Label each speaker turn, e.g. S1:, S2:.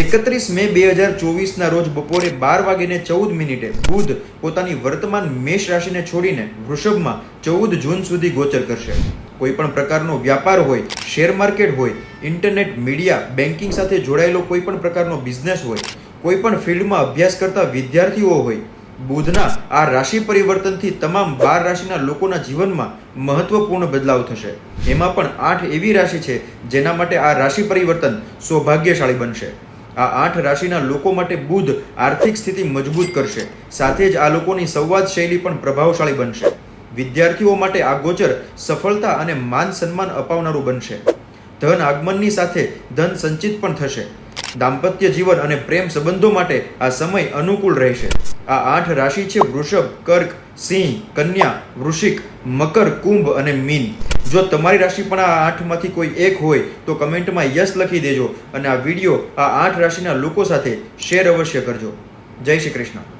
S1: એકત્રીસ મે બે હજાર ચોવીસના રોજ બપોરે બાર વાગીને ચૌદ મિનિટે બુધ પોતાની વર્તમાન મેષ રાશિને છોડીને વૃષભમાં ચૌદ જૂન સુધી ગોચર કરશે. કોઈ પણ પ્રકારનો વ્યાપાર હોય, શેર માર્કેટ હોય, ઇન્ટરનેટ, મીડિયા બેન્કિંગ સાથે જોડાયેલો કોઈ પણ પ્રકારનો બિઝનેસ હોય કોઈ પણ ફિલ્ડમાં અભ્યાસ કરતા વિદ્યાર્થીઓ હોય, બુધના આ રાશિ પરિવર્તનથી તમામ બાર રાશિના લોકોના જીવનમાં મહત્વપૂર્ણ બદલાવ થશે. એમાં પણ આઠ એવી રાશિ છે જેના માટે આ રાશિ પરિવર્તન સૌભાગ્યશાળી બનશે. આ આઠ રાશિના લોકો માટે બુધ આર્થિક સ્થિતિ મજબૂત કરશે. સાથે જ આ લોકોની સંવાદ શૈલી પણ પ્રભાવશાળી બનશે. વિદ્યાર્થીઓ માટે આ ગોચર સફળતા અને માન સન્માન અપાવનારું બનશે. ધન આગમનની સાથે ધન સંચિત પણ થશે. દાંપત્ય જીવન અને પ્રેમ સંબંધો માટે આ સમય અનુકૂળ રહેશે. આ આઠ રાશિ છે વૃષભ, કર્ક, સિંહ, કન્યા, વૃશ્ચિક, મકર, કુંભ અને મીન. જો તમારી રાશિ પણ આ આઠમાંથી કોઈ એક હોય, તો કમેન્ટમાં યસ લખી દેજો અને આ વીડિયો આ આઠ રાશિના લોકો સાથે શેર અવશ્ય કરજો. જય શ્રી કૃષ્ણ.